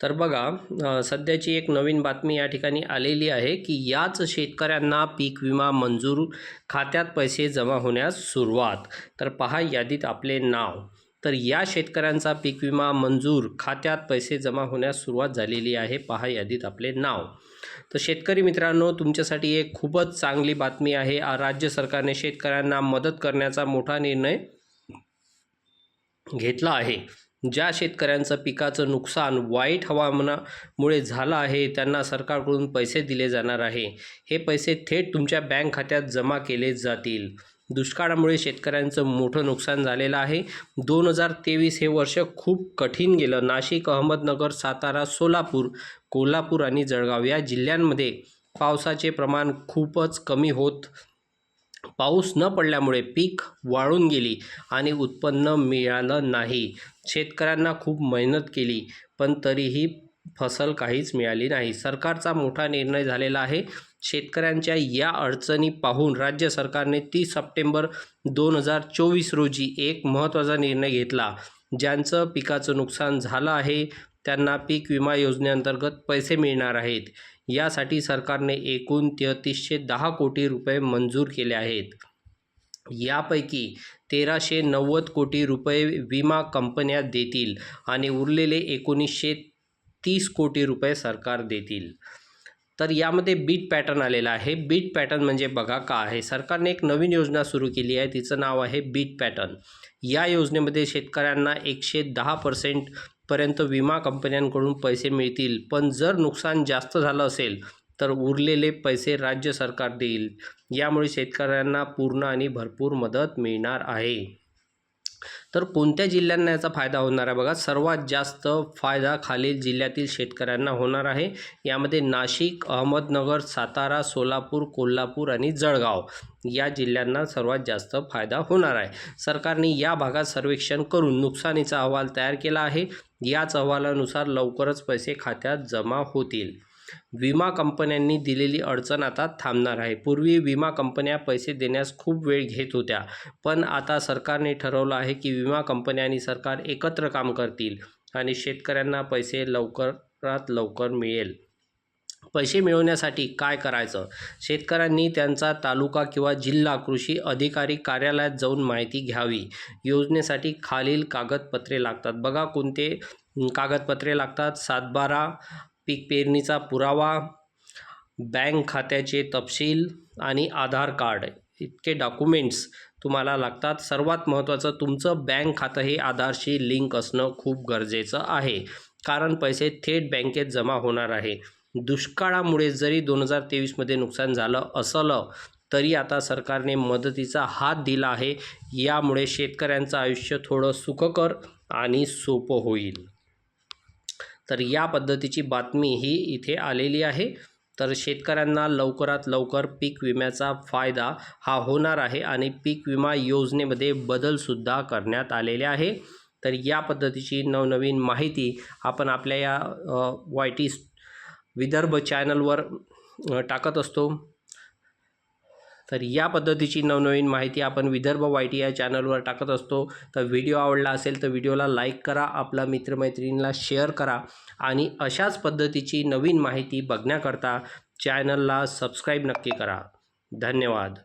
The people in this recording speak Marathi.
तर बघा सध्याची एक नवीन बातमी या ठिकाणी आलेली आहे की याच शेतकऱ्यांना पीक विमा मंजूर खात्यात पैसे जमा होण्यास सुरुवात. तर पहा यादीत आपले नाव. तर या शेतकऱ्यांचा पीक विमा मंजूर खात्यात पैसे जमा होण्यास सुरुवात झालेली आहे. पहा यादीत आपले नाव. तर शेतकरी मित्रांनो तुमच्यासाठी एक खूपच चांगली बातमी आहे. राज्य सरकारने शेतकऱ्यांना मदत करण्याचा मोठा निर्णय घेतला आहे. ज्या शेतकऱ्यांचं पिकाचं नुकसान वाईट हवामानामुळे झालं आहे त्यांना सरकारकडून पैसे दिले जाणार आहे. हे पैसे थेट तुमच्या बँक खात्यात जमा केले जातील. दुष्काळामुळे शेतकऱ्यांचं मोठं नुकसान झालेलं आहे. दोन हजार तेवीस हे वर्ष खूप कठीण गेलं. नाशिक अहमदनगर सातारा सोलापूर कोल्हापूर आणि जळगाव या जिल्ह्यांमध्ये पावसाचे प्रमाण खूपच कमी होत पाऊस न पडल्यामुळे पीक वाळून गेली आणि उत्पन्न मिळालं नाही. शेतकऱ्यांना खूप मेहनत केली पण तरीही फसल काहीच मिळाली नाही. सरकारचा मोठा निर्णय झालेला आहे. शेतकऱ्यांच्या या अडचणी पाहून राज्य सरकारने तीस सप्टेंबर दोन हजार चोवीस रोजी एक महत्त्वाचा निर्णय घेतला. ज्यांचं पिकाचं नुकसान झालं आहे त्यांना पीक विमा योजनेअंतर्गत पैसे मिळणार आहेत. यासाठी सरकारने एकूण तेहतीसशे दहा कोटी रुपये मंजूर केले आहेत. यापैकी तेराशे नव्वद कोटी रुपये विमा कंपन्या देतील आणि उरलेले एकोणीसशे तीस कोटी रुपये सरकार देतील. तर यामध्ये बीट पॅटर्न आलेला आहे. बीट पॅटर्न म्हणजे बघा का आहे. सरकारने एक नवीन योजना सुरू केली आहे. तिचं नाव आहे बीट पॅटर्न. या योजनेमध्ये शेतकऱ्यांना एकशे दहा पर्सेंट पर्यंत विमा कंपन्यांकडून पैसे मिळतील. पण जर नुकसान जास्त झालं असेल तर उरलेले पैसे राज्य सरकार देईल. यामुळे शेतकऱ्यांना पूर्ण आणि भरपूर मदत मिळणार आहे. तर कोणत्या जिल्ह्यांना याचा फायदा होणार आहे? बघा सर्वात जास्त फायदा खालील जिल्ह्यातील शेतकऱ्यांना होणार आहे. यामध्ये नाशिक अहमदनगर सातारा सोलापूर कोल्हापूर आणि जळगाव. या जिल्ह्यांना सर्वात जास्त फायदा होणार आहे. सरकारने या भागात सर्वेक्षण करून नुकसानीचा अहवाल तयार केला आहे. याच अहवालानुसार लवकरच पैसे खात्यात जमा होतील. विमा कंपन्यांनी दिलेली अडचण आता थांबणार आहे. पूर्वी विमा कंपन्या पैसे देण्यास खूप वेळ घेत होत्या. पण आता सरकारने ठरवलं आहे की विमा कंपन्या आणि सरकार एकत्र काम करतील आणि शेतकऱ्यांना पैसे लवकरात लवकर मिळेल. पैसे मिळवण्यासाठी काय करायचं? शेतकऱ्यांनी त्यांचा तालुका किंवा जिल्हा कृषी अधिकारी कार्यालयात जाऊन माहिती घ्यावी. योजनेसाठी खालील कागदपत्रे लागतात. बघा कोणते कागदपत्रे लागतात. सातबारा पीक पेरणीचा पुरावा बँक खात्याचे तपशील आणि आधार कार्ड. इतके डॉक्युमेंट्स तुम्हाला लागतात. सर्वात महत्त्वाचं तुमचं बँक खातं हे आधारशी लिंक असणं खूप गरजेचं आहे. कारण पैसे थेट बँकेत जमा होणार आहे. दुष्काळामुळे जरी दोन हजार तेवीसमध्ये नुकसान झालं असलं तरी आता सरकारने मदतीचा हात दिला आहे. यामुळे शेतकऱ्यांचं आयुष्य थोडं सुखकर आणि सोपं होईल. तर या पद्धतीची बातमी ही इथे आलेली आहे. तर शेतकऱ्यांना लवकरात लवकर पीक विम्याचा फायदा हा होणार आहे आणि पीक विमा योजनेमध्ये बदलसुद्धा करण्यात आलेले आहे. तर या पद्धतीची नवनवीन माहिती आपण आपल्या या वाय टी विदर्भ चॅनलवर टाकत असतो. तर या पद्धतीची नवनवीन माहिती आपण विदर्भ वाय टी या चॅनलवर टाकत असतो. तर व्हिडिओ आवडला असेल तर व्हिडिओला लाईक करा आपला मित्रमैत्रिणींना शेअर करा आणि अशाच पद्धतीची नवीन माहिती बघण्याकरता चॅनलला सबस्क्राईब नक्की करा. धन्यवाद.